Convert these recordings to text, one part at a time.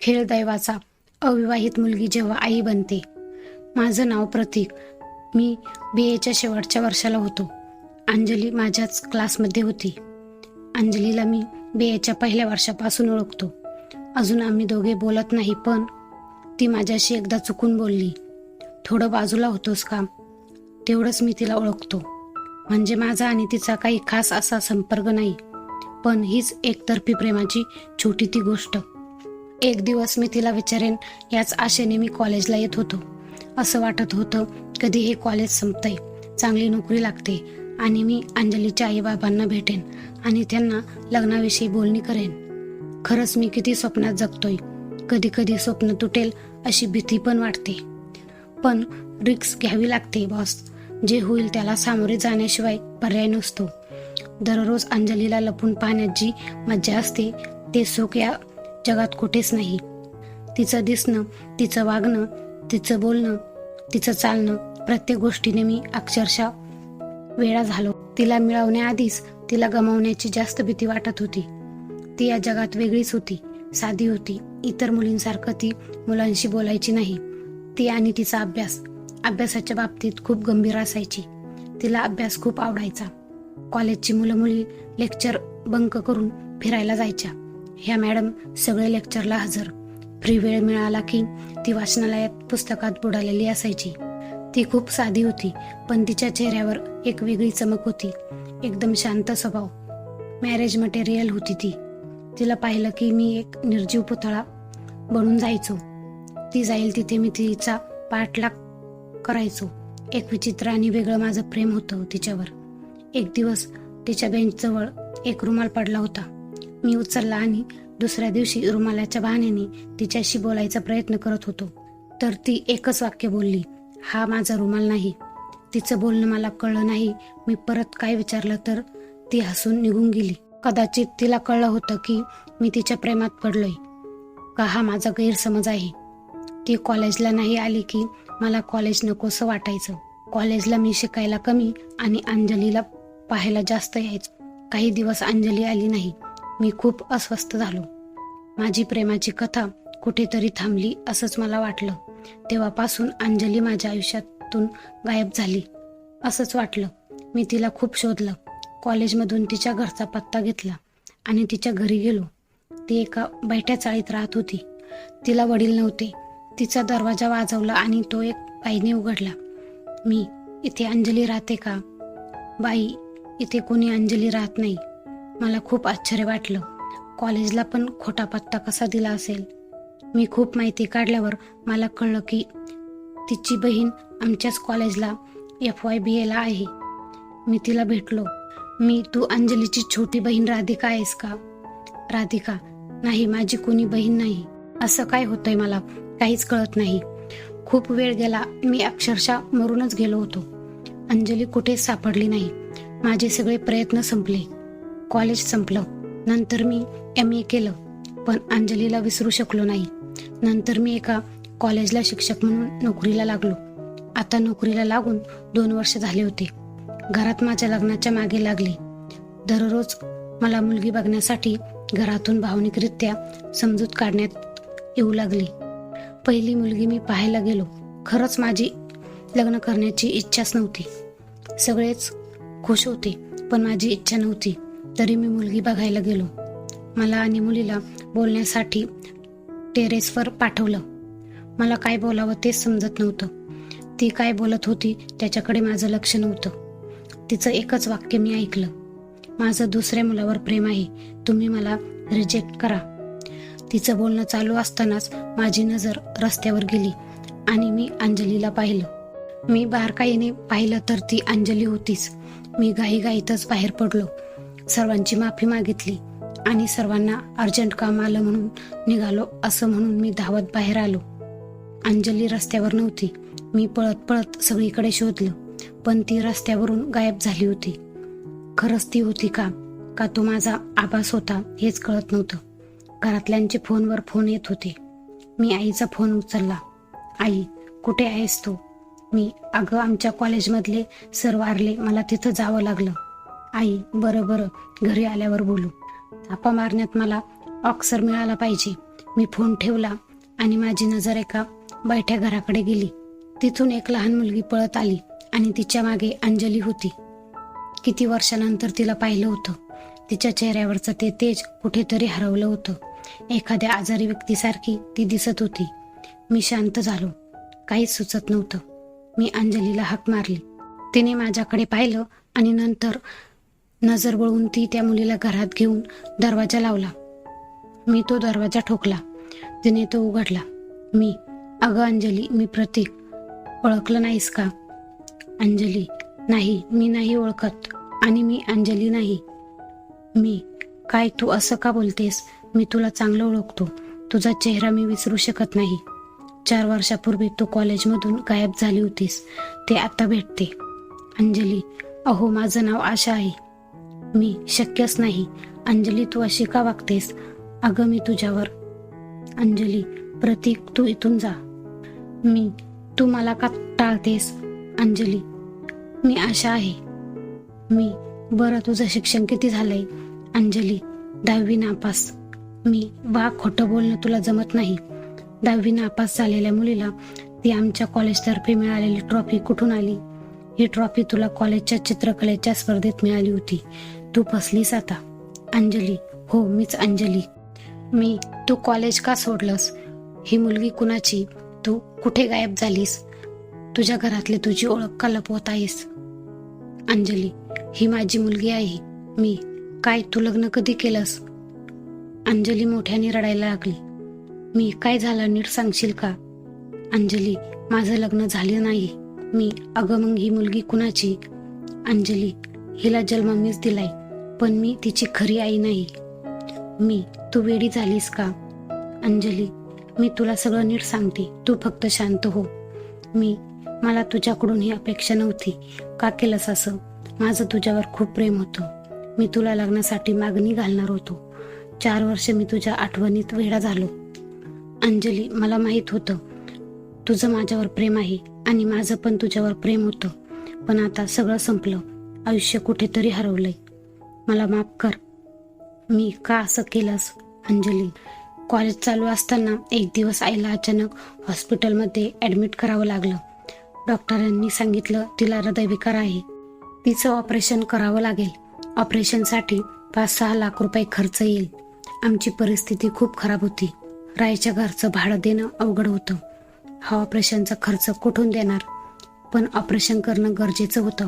खेळ दैवाचा अविवाहित मुलगी जेव्हा आई बनते. माझं नाव प्रतीक. मी बी एच्या शेवटच्या वर्षाला होतो. अंजली माझ्याच क्लासमध्ये होती. अंजलीला मी बी एच्या पहिल्या वर्षापासून ओळखतो. अजून आम्ही दोघे बोलत नाही पण ती माझ्याशी एकदा चुकून बोलली. थोडं बाजूला होतोस का? तेवढंच मी तिला ओळखतो. म्हणजे माझा आणि तिचा काही खास असा संपर्क नाही. पण हीच एकतर्फी प्रेमाची छोटी ती गोष्ट. एक दिवस मी तिला विचारेन याच आशेने मी कॉलेजला येत होतो. असं वाटत होतं कधी हे कॉलेज संपतंय. चांगली नोकरी लागते आणि मी अंजलीच्या आईबाबांना भेटेन आणि त्यांना लग्नाविषयी बोलणी करेन. खरंच मी किती स्वप्नात जगतोय. कधी कधी स्वप्न तुटेल अशी भीती पण वाटते. पण रिक्स घ्यावी लागते बॉस. जे होईल त्याला सामोरे जाण्याशिवाय पर्याय नसतो. दररोज अंजलीला लपून पाहण्यात जी मज्जा असते ते सुख या जगात कुठेच नाही. तिचं दिसणं तिचं वागणं तिचं बोलणं तिचं चालणं प्रत्येक गोष्टीने मी अक्षरशः वेळा झालो. तिला मिळवण्याआधीच तिला गमावण्याची जास्त भीती वाटत होती. ती या जगात वेगळीच होती साधी होती. इतर मुलींसारखं ती मुलांशी बोलायची नाही. ती आणि तिचा अभ्यास अभ्यासाच्या बाबतीत खूप गंभीर असायची. तिला अभ्यास खूप आवडायचा. कॉलेजची मुलं मुली लेक्चर बंक करून फिरायला जायच्या. ह्या मॅडम सगळे लेक्चरला हजर. फ्री वेळ मिळाला की ती वाचनालयात पुस्तकात बुडालेली असायची. ती खूप साधी होती पण तिच्या चेहऱ्यावर एक वेगळी चमक होती. एकदम शांत स्वभाव. मॅरेज मटेरियल होती ती. तिला पाहिलं की मी एक निर्जीव पुतळा बनून जायचो. ती जाईल तिथे मी तिचा पाठलाग करायचो. एक विचित्र आणि वेगळं माझं प्रेम होतं तिच्यावर. एक दिवस तिच्या बेंचजवळ एक रुमाल पडला होता. मी उचलला आणि दुसऱ्या दिवशी रुमालाच्या बहाण्याने तिच्याशी बोलायचा प्रयत्न करत होतो. तर ती एकच वाक्य बोलली हा माझा रुमाल नाही. तिचं बोलणं मला कळलं नाही. मी परत काय विचारलं तर ती हसून निघून गेली. कदाचित तिला कळलं होतं की मी तिच्या प्रेमात पडलोय का हा माझा गैरसमज आहे. ती कॉलेजला नाही आली की मला कॉलेज नकोसं वाटायचं. कॉलेजला मी शिकायला कमी आणि अंजलीला पाहायला जास्त यायचं. काही दिवस अंजली आली नाही. मी खूप अस्वस्थ झालो. माझी प्रेमाची कथा कुठेतरी थांबली असंच मला वाटलं. तेव्हापासून अंजली माझ्या आयुष्यातून गायब झाली असंच वाटलं. मी तिला खूप शोधलं. कॉलेजमधून तिच्या घरचा पत्ता घेतला आणि तिच्या घरी गेलो. ती एका बैठ्या चाळीत राहत होती. तिला वडील नव्हते. तिचा दरवाजा वाजवला आणि तो एक बाईने उघडला. मी इथे अंजली राहते का? बाई इथे कोणी अंजली राहत नाही. मला खूप आश्चर्य वाटलं. कॉलेजला पण खोटा पत्ता कसा दिला असेल? मी खूप माहिती काढल्यावर मला कळलं की तिची बहीण आमच्याच कॉलेजला एफ वाय बी एला आहे. मी तिला भेटलो. मी तू अंजलीची छोटी बहीण राधिका आहेस का? राधिका नाही माझी कोणी बहीण नाही. असं काय होतंय मला? काहीच कळत नाही. खूप वेळ गेला मी अक्षरशः मरूनच गेलो होतो. अंजली कुठेच सापडली नाही. माझे सगळे प्रयत्न संपले. कॉलेज संपलं. नंतर मी एम ए केलं. पण अंजलीला विसरू शकलो नाही. नंतर मी एका कॉलेजला शिक्षक म्हणून नोकरीला लागलो. आता नोकरीला लागून दोन वर्ष झाले होते. घरात माझ्या लग्नाच्या मागे लागले. दररोज मला मुलगी बघण्यासाठी घरातून भावनिकरित्या समजूत काढण्यात येऊ लागली. पहिली मुलगी मी पाहायला गेलो. खरंच माझी लग्न करण्याची इच्छाच नव्हती. सगळेच खुश होते पण माझी इच्छा नव्हती. तरी मी मुलगी बघायला गेलो. मला आणि मुलीला बोलण्यासाठी टेरेसवर पाठवलं. मला काय बोलावं तेच समजत नव्हतं. ती काय बोलत होती त्याच्याकडे माझं लक्ष नव्हतं. तिचं एकच वाक्य मी ऐकलं. माझं दुसऱ्या मुलावर प्रेम आहे. तुम्ही मला रिजेक्ट करा. तिचं बोलणं चालू असतानाच माझी नजर रस्त्यावर गेली आणि मी अंजलीला पाहिलं. मी बारकाईने पाहिलं तर ती अंजली होतीच. मी घाईघाईतच बाहेर पडलो. सर्वांची माफी मागितली आणि सर्वांना अर्जंट काम आलं म्हणून निघालो असं म्हणून मी धावत बाहेर आलो. अंजली रस्त्यावर नव्हती. मी पळत पळत सगळीकडे शोधलं पण ती रस्त्यावरून गायब झाली होती. खरंच ती होती का? का तो माझा आभास होता हेच कळत नव्हतं. घरातल्यांचे फोनवर फोन येत होते. मी आईचा फोन उचलला. आई कुठे आहेस तू? मी अगं आमच्या कॉलेजमधले सर वारले मला तिथं जावं लागलं. आई बरं बरं. घरी आल्यावर बोलू. थापा मारण्यात मला ऑक्सर मिळाला पाहिजे. मी फोन ठेवला आणि माझी नजर एका बैठ्या घराकडे गेली. तिथून एक लहान मुलगी पळत आली आणि तिच्यामागे अंजली होती. किती वर्षानंतर तिला पाहिलं होतं. तिच्या चेहऱ्यावरचं ते तेज कुठेतरी हरवलं होतं. एखाद्या आजारी व्यक्तीसारखी ती दिसत होती. मी शांत झालो. काहीच सुचत नव्हतं. मी अंजलीला हाक मारली. तिने माझ्याकडे पाहिलं आणि नंतर नजर वळून ती त्या मुलीला घरात घेऊन दरवाजा लावला. मी तो दरवाजा ठोकला तिने तो उघडला. मी अगं अंजली मी प्रतीक. ओळखलं नाहीस का? अंजली नाही मी नाही ओळखत आणि मी अंजली नाही. मी काय तू असं का बोलतेस? मी तुला चांगलं ओळखतो. तुझा चेहरा मी विसरू शकत नाही. चार वर्षापूर्वी तू कॉलेजमधून गायब झाली होतीस. ते आता भेटते. अंजली अहो माझं नाव आशा आहे. मी शक्यच नाही. अंजली तू अशी का वागतेस? अगं मी तुझ्यावर. अंजली प्रतीक तू इथून जा. मी तू मला का टाळतेस? अंजली मी आशा आहे. मी बरं तुझं शिक्षण किती झालंय? अंजली दहावी नापास. मी वा खोटं बोलणं तुला जमत नाही. दहावी नापास झालेल्या मुलीला ती आमच्या कॉलेजतर्फे मिळालेली ट्रॉफी कुठून आली? ही ट्रॉफी तुला कॉलेजच्या चित्रकलेच्या स्पर्धेत मिळाली होती. तू फसलीस आता. अंजली. हो मीच अंजली. मी तू कॉलेज का सोडलंस? ही मुलगी कुणाची? तू कुठे गायब झालीस? तुझ्या घरातली तुझी ओळख का लपवत आहेस? अंजली ही माझी मुलगी आहे. मी काय तू लग्न कधी केलंस? अंजली मोठ्याने रडायला लागली. मी काय झालं नीट सांगशील का? अंजली माझं लग्न झालं नाही. मी अगं मग ही मुलगी कुणाची? अंजली हिला जन्म मीच दिलाय. पण मी तिची खरी आई नाही. मी तू वेडी झालीस का? अंजली मी तुला सगळं नीट सांगते. तू फक्त शांत हो. मी मला तुझ्याकडून ही अपेक्षा नव्हती. का केलंस असं? माझं तुझ्यावर खूप प्रेम होतं. मी तुला लग्नासाठी मागणी घालणार होतो. चार वर्ष मी तुझ्या आठवणीत वेडा झालो. अंजली मला माहीत होतं. तुझं माझ्यावर प्रेम आहे आणि माझं पण तुझ्यावर प्रेम होतं. पण आता सगळं संपलं. आयुष्य कुठेतरी हरवलंय. मला माफ कर. मी का असं केलंस अंजली? कॉलेज चालू असताना एक दिवस आईला अचानक हॉस्पिटलमध्ये ॲडमिट करावं लागलं. डॉक्टरांनी सांगितलं तिला हृदयविकार आहे. तिचं ऑपरेशन करावं लागेल. ऑपरेशनसाठी पाच सहा लाख रुपये खर्च येईल. आमची परिस्थिती खूप खराब होती. रायच्या घरचं भाडं देणं अवघड होतं. हा ऑपरेशनचा खर्च कुठून देणार? पण ऑपरेशन करणं गरजेचं होतं.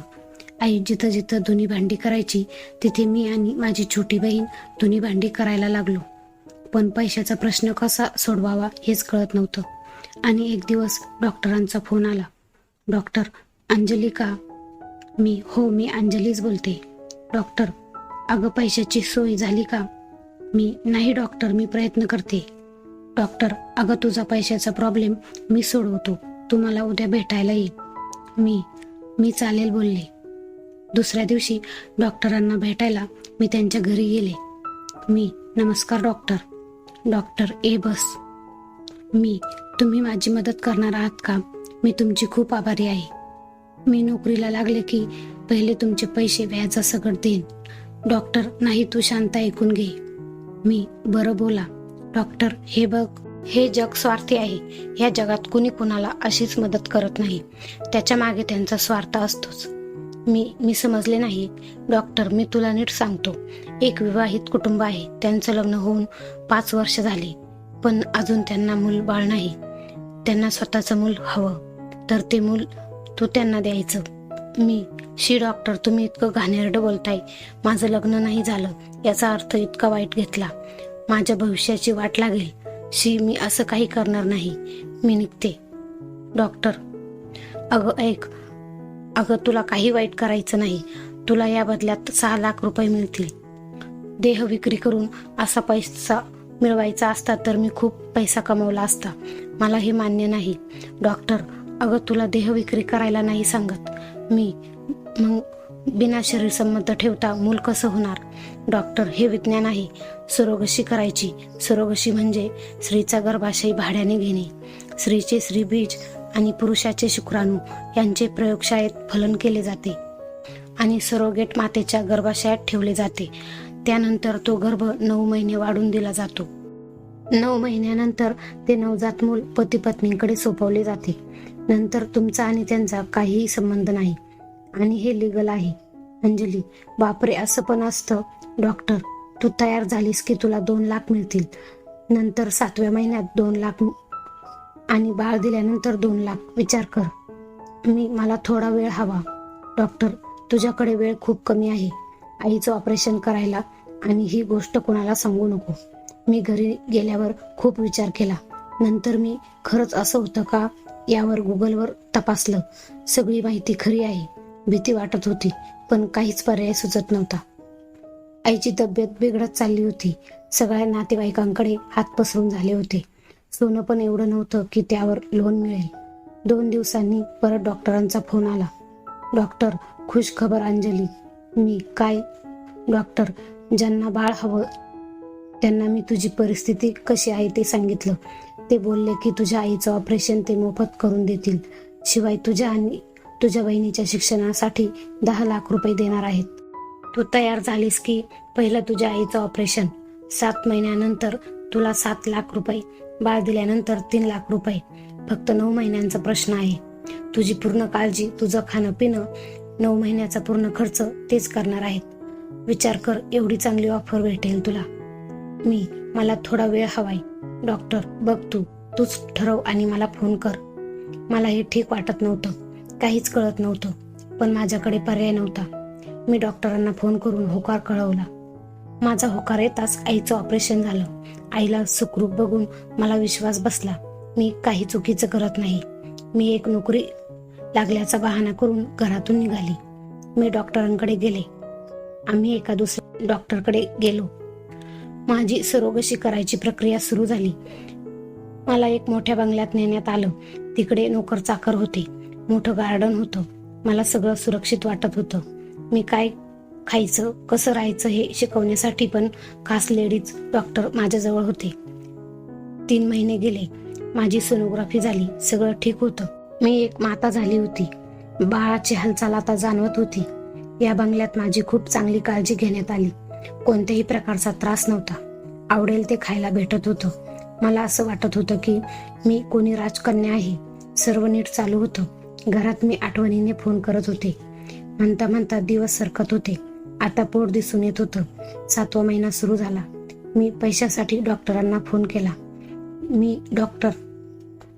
आई जिथं जिथं धुनी भांडी करायची तिथे मी आणि माझी छोटी बहीण धुनी भांडी करायला लागलो. पण पैशाचा प्रश्न कसा सोडवावा हेच कळत नव्हतं. आणि एक दिवस डॉक्टरांचा फोन आला. डॉक्टर अंजली का मी हो मी अंजलीच बोलते. डॉक्टर अगं पैशाची सोय झाली का? मी नाही डॉक्टर मी प्रयत्न करते. डॉक्टर अगं तुझा पैशाचा प्रॉब्लेम मी सोडवतो. तू मला उद्या भेटायला येईल मी मी चालेल बोलले. दुसऱ्या दिवशी डॉक्टरांना भेटायला मी त्यांच्या घरी गेले. मी नमस्कार डॉक्टर. डॉक्टर ए बस. मी तुम्ही माझी मदत करणार आहात का? मी तुमची खूप आभारी आहे. मी नोकरीला लागले की पहिले तुमचे पैसे व्याजासकट देईन. डॉक्टर नाही तू शांत ऐकून घे. मी बरं बोला. डॉक्टर हे बघ हे जग स्वार्थी आहे. या जगात कुणी कुणाला अशीच मदत करत नाही. त्याच्यामागे त्यांचा स्वार्थ असतोच. मी मी समजले नाही. डॉक्टर मी तुला नीट सांगतो. एक विवाहित कुटुंब आहे. त्यांचं लग्न होऊन पाच वर्ष झाली. पण अजून त्यांना मूल बाळ नाही. त्यांना स्वतःचं मूल हवं. तर ते मूल तू त्यांना द्यायचं. मी शी डॉक्टर तुम्ही इतकं घाणेरडं बोलताय. माझं लग्न नाही झालं. याचा अर्थ इतका वाईट घेतला. माझ्या भविष्याची वाट लागेल. शी मी असं काही करणार नाही. मी निघते. डॉक्टर अगं ऐक. अगं तुला काही वाईट करायचं नाही. तुला या बदल्यात सहा लाख रुपये मिळतील. देह विक्री करून असा पैसा मिळवायचा असता तर मी खूप पैसा कमवला असता. मला हे मान्य नाही. डॉक्टर अगं तुला देह विक्री करायला नाही सांगत. मी मग बिना शरीर संबंध ठेवता मूल कसं होणार? डॉक्टर हे विज्ञान आहे. सरोगशी करायची. सरोगशी म्हणजे स्त्रीचा गर्भाशय भाड्याने घेणे. स्त्रीचे स्त्रीबीज आणि पुरुषाचे शुक्राणू यांचे प्रयोगशाळेत फलन केले जाते आणि सरोगेट मातेच्या गर्भाशयात ठेवले जाते. त्यानंतर तो गर्भ नऊ महिने वाढून दिला जातो. नऊ महिन्यानंतर ते नवजात मूल पती पत्नीकडे सोपवले जाते. नंतर तुमचा आणि त्यांचा काहीही संबंध नाही. आणि हे लिगल आहे. अंजली बापरे असं पण असतं. डॉक्टर तू तयार झालीस की तुला दोन लाख मिळतील. नंतर सातव्या महिन्यात दोन लाख आणि बाळ दिल्यानंतर दोन लाख. विचार कर. मी मला थोडा वेळ हवा. डॉक्टर तुझ्याकडे वेळ खूप कमी आहे. आईचं ऑपरेशन करायला आणि ही गोष्ट कोणाला सांगू नको. मी घरी गेल्यावर खूप विचार केला. नंतर मी खरंच असं होतं का? यावर गुगलवर तपासलं. सगळी माहिती खरी आहे. भीती वाटत होती पण काहीच पर्याय सुचत नव्हता. आईची तब्येत बिघडत चालली होती. सगळ्या नातेवाईकांकडे हात पसरून झाले होते. सोनं पण एवढं नव्हतं की त्यावर लोन मिळेल. दोन दिवसांनी परत डॉक्टरांचा फोन आला. डॉक्टर खुश खबर अंजली. मी काय? डॉक्टर ज्यांना बाळ हवं त्यांना मी तुझी परिस्थिती कशी आहे ते सांगितलं. ते बोलले की तुझ्या आईचं ऑपरेशन ते मोफत करून देतील. शिवाय तुझ्या आणि तुझ्या बहिणीच्या शिक्षणासाठी दहा लाख रुपये देणार आहेत. तू तयार झालीस की पहिलं तुझ्या आईचं ऑपरेशन. सात महिन्यानंतर तुला सात लाख रुपये. बाळ दिल्यानंतर तीन लाख रुपये. फक्त नऊ महिन्यांचा प्रश्न आहे. तुझी पूर्ण काळजी तुझं खाणं पिणं नऊ महिन्याचा पूर्ण खर्च तेच करणार आहेत. विचार कर एवढी चांगली ऑफर भेटेल तुला. मी मला थोडा वेळ हवाय. डॉक्टर बघ तू. तूच ठरव आणि मला फोन कर. मला हे ठीक वाटत नव्हतं. काहीच कळत नव्हतं. पण माझ्याकडे पर्याय नव्हता. मी डॉक्टरांना फोन करून होकार कळवला. माझा होकार येताच आईचं ऑपरेशन झालं. आईला सुखरूप बघून मला विश्वास बसला. मी काही चुकीचं करत नाही. मी एक नोकरी लागल्याचा बहाणा करून घरातून निघाली. मी डॉक्टरांकडे गेले. आम्ही एका दुसऱ्या डॉक्टरकडे गेलो. माझी सरोगशी करायची प्रक्रिया सुरू झाली. मला एक मोठ्या बंगल्यात नेण्यात आलं. तिकडे नोकर चाकर होते. मोठं गार्डन होतं. मला सगळं सुरक्षित वाटत होतं. मी काय खायचं कसं राहायचं हे शिकवण्यासाठी पण खास लेडीज डॉक्टर माझ्याजवळ होते. तीन महिने गेले माझी सोनोग्राफी झाली सगळं ठीक होतं. मी एक माता झाली होती. बाळाची हालचाल आता जाणवत होती. या बंगल्यात माझी खूप चांगली काळजी घेण्यात आली. कोणत्याही प्रकारचा त्रास नव्हता. आवडेल ते खायला भेटत होतं. मला असं वाटत होतं की मी कोणी राजकन्या आहे. सर्व नीट चालू होतं. घरात मी आठवणीने फोन करत होते. म्हणता म्हणता दिवस सरकत होते. आता पोट दिसून येत होतं. सातवा महिना सुरू झाला. मी पैशासाठी डॉक्टरांना फोन केला. मी डॉक्टर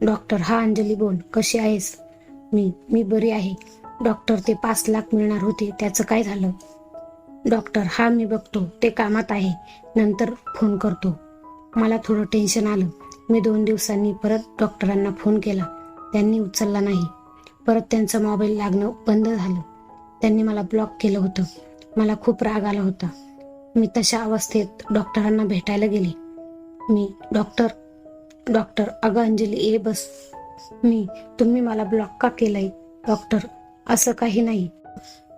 डॉक्टर हा अंजली बोल कशी आहेस? मी मी बरी आहे. डॉक्टर ते पाच लाख मिळणार होते त्याचं काय झालं? डॉक्टर हा मी बघतो ते कामात आहे. नंतर फोन करतो. मला थोडं टेन्शन आलं. मी दोन दिवसांनी परत डॉक्टरांना फोन केला. त्यांनी उचलला नाही. परत त्यांचा मोबाईल लागणं बंद झालं. त्यांनी मला ब्लॉक केलं होतं. मला खूप राग आला होता. मी तशा अवस्थेत डॉक्टरांना भेटायला गेले. मी डॉक्टर डॉक्टर अगं अंजली ए बस. मी तुम्ही मला ब्लॉक का केलंय? डॉक्टर असं काही नाही.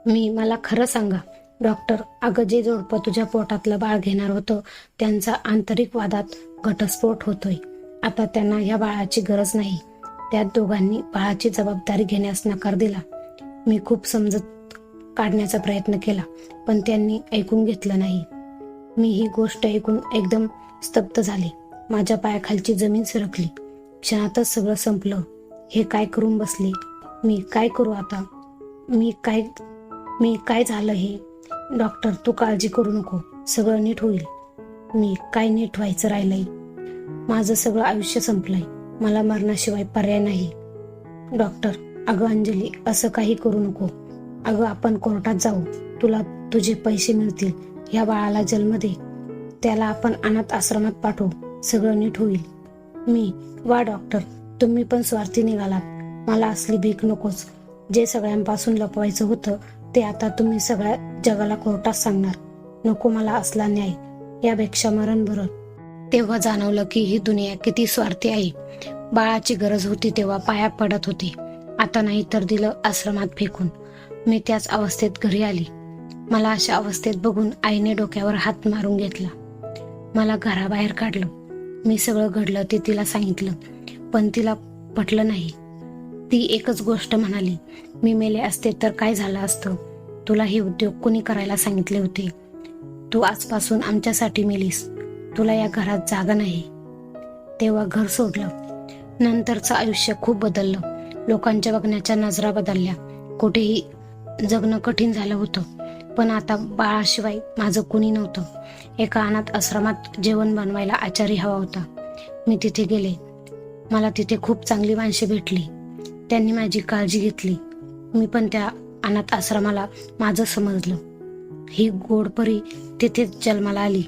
मी मला खरं सांगा. डॉक्टर अगं जे जोडपं तुझ्या पोटातलं बाळ घेणार होतं त्यांचा आंतरिक वादात घटस्फोट होतोय. आता त्यांना या बाळाची गरज नाही. त्या दोघांनी बाळाची जबाबदारी घेण्यास नकार दिला. मी खूप समजत काढण्याचा प्रयत्न केला पण त्यांनी ऐकून घेतलं नाही. मी ही गोष्ट ऐकून एकदम स्तब्ध झाले. माझ्या पायाखालची जमीन सरकली. क्षणातच सगळं संपलं. हे काय करून बसले? मी काय करू आता? मी काय मी काय झालं हे? डॉक्टर तू काळजी करू नको. सगळं नीट होईल. मी काय नीट व्हायचं राहिलंय? माझं सगळं आयुष्य संपलंय. मला मरणाशिवाय पर्याय नाही. डॉक्टर अगं अंजली असं काही करू नको. अगं आपण कोर्टात जाऊ. तुला तुझे पैसे मिळतील. या बाळाला जन्म दे. त्याला आपण अनाथ आश्रमात पाठवू. सगळं नीट होईल. मी वा डॉक्टर. तुम्ही पण स्वार्थी निघालात. मला असली भीक नकोच जे सगळ्यांपासून लपवायचं होतं ते आता तुम्ही सगळ्या जगाला कोर्टात सांगणार. नको मला असला न्याय. यापेक्षा मरण बरं. तेव्हा जाणवलं की ही दुनिया किती स्वार्थी आहे. बाळाची गरज होती तेव्हा पाया पडत होती. आता नाही तर दिलं आश्रमात फेकून. मी त्याच अवस्थेत घरी आली. मला अशा अवस्थेत बघून आईने डोक्यावर हात मारून घेतला. मला घराबाहेर काढलं. मी सगळं घडलं ते तिला सांगितलं पण तिला पटलं नाही. ती एकच गोष्ट म्हणाली मी मेले असते तर काय झालं असतं? तुला हे उद्योग कोणी करायला सांगितले होते? तू आजपासून आमच्यासाठी मेलीस. तुला या घरात जागा नाही. तेव्हा घर सोडलं. नंतरचं आयुष्य खूप बदललं. लोकांच्या बघण्याच्या नजरा बदलल्या. कुठेही जगणं कठीण झालं होतं. पण आता बाळाशिवाय माझं कुणी नव्हतं. एका अनाथ आश्रमात जेवण बनवायला आचारी हवा होता. मी तिथे गेले. मला तिथे खूप चांगली माणसे भेटली. त्यांनी माझी काळजी घेतली. मी पण त्या अनाथ आश्रमाला माझं समजलं. ही गोडपरी तिथेच जन्माला आली.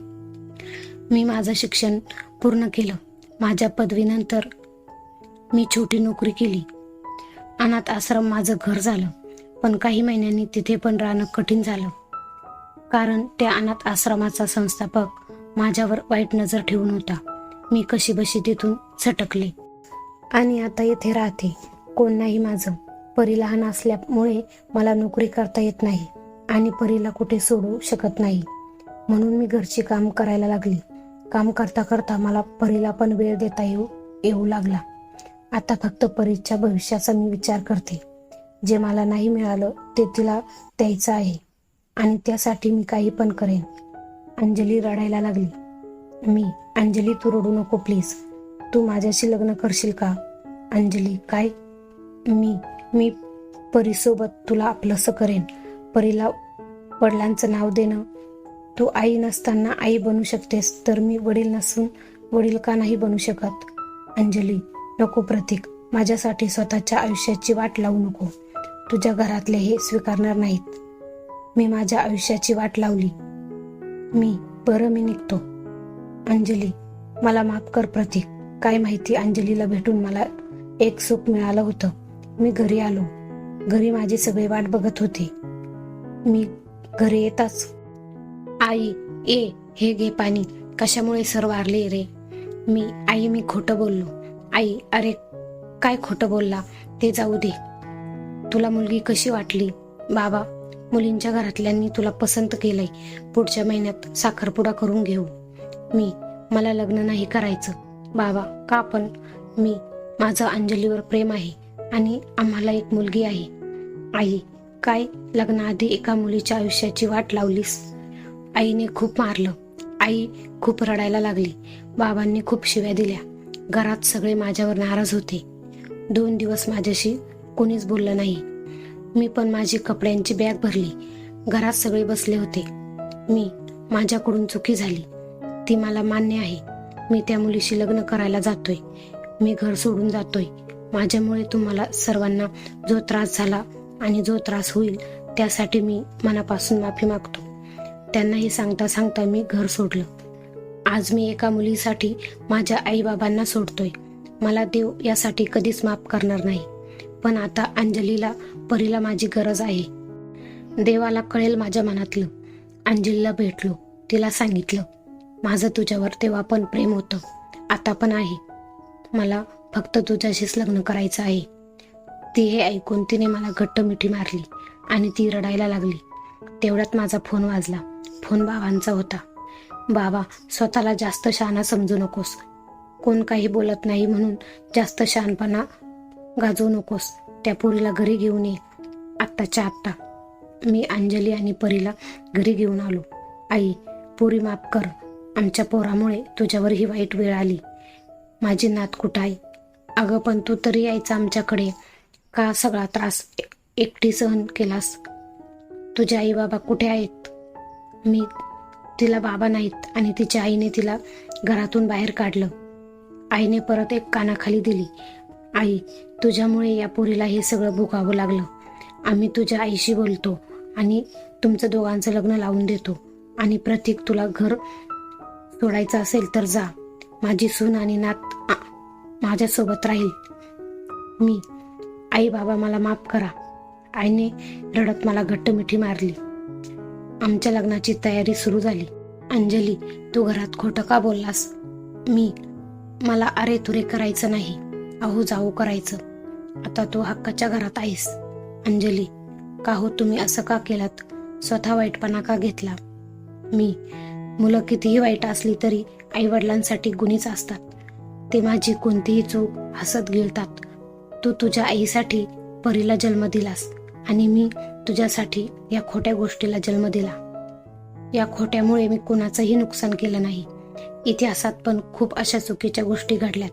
मी माझं शिक्षण पूर्ण केलं. माझ्या पदवीनंतर मी छोटी नोकरी केली. अनाथ आश्रम माझं घर झालं. पण काही महिन्यांनी तिथे पण राहणं कठीण झालं. कारण त्या अनाथ आश्रमाचा संस्थापक माझ्यावर वाईट नजर ठेवून होता. मी कशी बशी तिथून झटकले आणि आता येथे राहते. कोण नाही माझं. परी लहान असल्यामुळे मला नोकरी करता येत नाही. आणि परीला कुठे सोडू शकत नाही. म्हणून मी घरची काम करायला लागली. काम करता करता मला परीला पण वेळ देता येऊ येऊ लागला. आता फक्त परीच्या भविष्याचा मी विचार करते. जे मला नाही मिळालं ते तिला द्यायचं आहे. आणि त्यासाठी मी काही पण करेन. अंजली रडायला लागली. मी अंजली तू रडू नको प्लीज तू माझ्याशी लग्न करशील का? अंजली काय? मी मी परीसोबत तुला आपलंसं करेन. परीला वडिलांचं नाव देणं. तू आई नसताना आई बनू शकतेस तर मी वडील नसून वडील का नाही बनू शकत? अंजली नको प्रतीक. माझ्यासाठी स्वतःच्या आयुष्याची वाट लावू नको. तुझ्या घरातले हे स्वीकारणार नाहीत. मी माझ्या आयुष्याची वाट लावली. मी बरं मी निघतो. अंजली मला माफ कर प्रतीक. काय माहिती अंजलीला भेटून मला एक सुख मिळालं होतं. मी घरी आलो. घरी माझी सगळी वाट बघत होते. मी घरी येताच. आई ए हे घे पाणी. कशामुळे सर वारले रे? मी आई मी खोटं बोललो. आई अरे काय खोटं बोलला? ते जाऊ दे. तुला मुलगी कशी वाटली? बाबा मुलींच्या घरातल्यांनी तुला पसंत केलंय. पुढच्या महिन्यात साखरपुडा करून घेऊ. मी मला लग्न नाही करायचं. बाबा का पण? मी माझं अंजलीवर प्रेम आहे आणि आम्हाला एक मुलगी आहे. आई काय लग्नाआधी एका मुलीच्या आयुष्याची वाट लावलीस? आईने खूप मारलं. आई खूप रडायला लागली. बाबांनी खूप शिव्या दिल्या. घरात सगळे माझ्यावर नाराज होते. दोन दिवस माझ्याशी कोणीच बोललं नाही. मी पण माझी कपड्यांची बॅग भरली. घरात सगळे बसले होते. मी माझ्याकडून चुकी झाली. ती मला मान्य आहे. मी त्या मुलीशी लग्न करायला जातोय. मी घर सोडून जातोय. माझ्यामुळे तुम्हाला सर्वांना जो त्रास झाला आणि जो त्रास होईल त्यासाठी मी मनापासून माफी मागतो. त्यांना हे सांगता सांगता मी घर सोडलं. आज मी एका मुलीसाठी माझ्या आईबाबांना सोडतोय. मला देव यासाठी कधीच माफ करणार नाही. पण आता अंजलीला परीला माझी गरज आहे. देवाला कळेल माझ्या मनातलं. अंजलीला भेटलो तिला सांगितलं. माझं तुझ्यावर तेव्हा पण प्रेम होतं. आता पण आहे. मला फक्त तुझ्याशीच लग्न करायचं आहे. ती हे ऐकून तिने मला घट्ट मिठी मारली आणि ती रडायला लागली. तेवढ्यात माझा फोन वाजला. फोन बाबांचा होता. बाबा स्वतःला जास्त शहाणा समजू नकोस. कोण काही बोलत नाही म्हणून जास्त शहाणपणा गाजवू नकोस. त्या पोरीला घरी घेऊन ये. आत्ताच्या आत्ता. मी अंजली आणि परीला घरी घेऊन आलो. आई पोरी माफ कर. आमच्या पोरामुळे तुझ्यावर ही वाईट वेळ आली. माझी नात कुठं आहे? अगं पण तू तरी यायचं आमच्याकडे. का सगळा त्रास एकटी सहन केलास? तुझे आई बाबा कुठे आहेत? मी तिला बाबा नाहीत आणि तिच्या आईने तिला घरातून बाहेर काढलं. आईने परत एक कानाखाली दिली. आई तुझ्यामुळे या पोरीला हे सगळं भोगावं लागलं. आम्ही तुझ्या आईशी बोलतो आणि तुमचं दोघांचं लग्न लावून देतो. आणि प्रतीक तुला घर सोडायचं असेल तर जा. माझी सून आणि नात माझ्यासोबत राहील. मी आई बाबा मला माफ करा. आईने रडत मला घट्ट मिठी मारली. आमच्या लग्नाची तयारी सुरू झाली. अंजली तू घरात खोटं का बोललास? मी मला अरे तुरे करायचं नाही. आहो जाऊ करायचं. आता तू हक्काच्या घरात आहेस. अंजली का हो तुम्ही असं का केलात? स्वतः वाईटपणा का घेतला? मी मुलं कितीही वाईट असली तरी आई वडिलांसाठी गुणीच असतात. ते माझी कोणतीही चूक हसत गिळतात. तू तुझ्या आईसाठी परीला जन्म दिलास आणि मी तुझ्यासाठी या खोट्या गोष्टीला जन्म दिला. या खोट्यामुळे मी कोणाचंही नुकसान केलं नाही. इतिहासात पण खूप अशा चुकीच्या गोष्टी घडल्यात.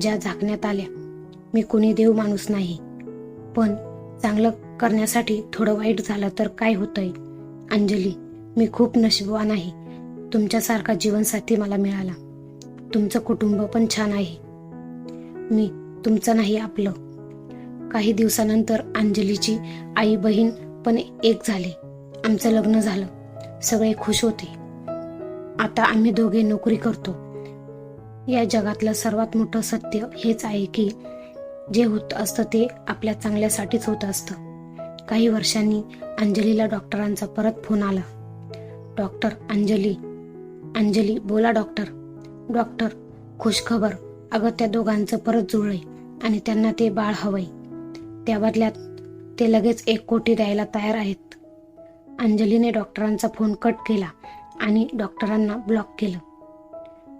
ज्या झाकण्यात आल्या. मी कोणी देव माणूस नाही. पण चांगलं करण्यासाठी थोडं वाईट झालं तर काय होतंय? अंजली मी खूप नशीबवान आहे. तुमच्यासारखा जीवनसाथी मला मिळाला. तुमचं कुटुंब पण छान आहे. मी तुमचं नाही आपलं. काही दिवसानंतर अंजलीची आई बहीण पण एक झाले. आमचं लग्न झालं. सगळे खुश होते. आता आम्ही दोघे नोकरी करतो. या जगातलं सर्वात मोठं सत्य हेच आहे की जे होत असतं ते आपल्या चांगल्यासाठीच होत असतं. काही वर्षांनी अंजलीला डॉक्टरांचा परत फोन आला. डॉक्टर अंजली. अंजली बोला डॉक्टर. डॉक्टर खुशखबर. अगं त्या दोघांचं परत जुळलंय आणि त्यांना ते बाळ हवंय. त्या बदल्यात ते लगेच एक कोटी द्यायला तयार आहेत. अंजलीने डॉक्टरांचा फोन कट केला आणि डॉक्टरांना ब्लॉक केलं.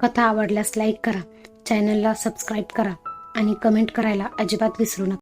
कथा आवडल्यास लाईक करा. चॅनलला सबस्क्राईब करा. आणि कमेंट करायला अजिबात विसरू नका.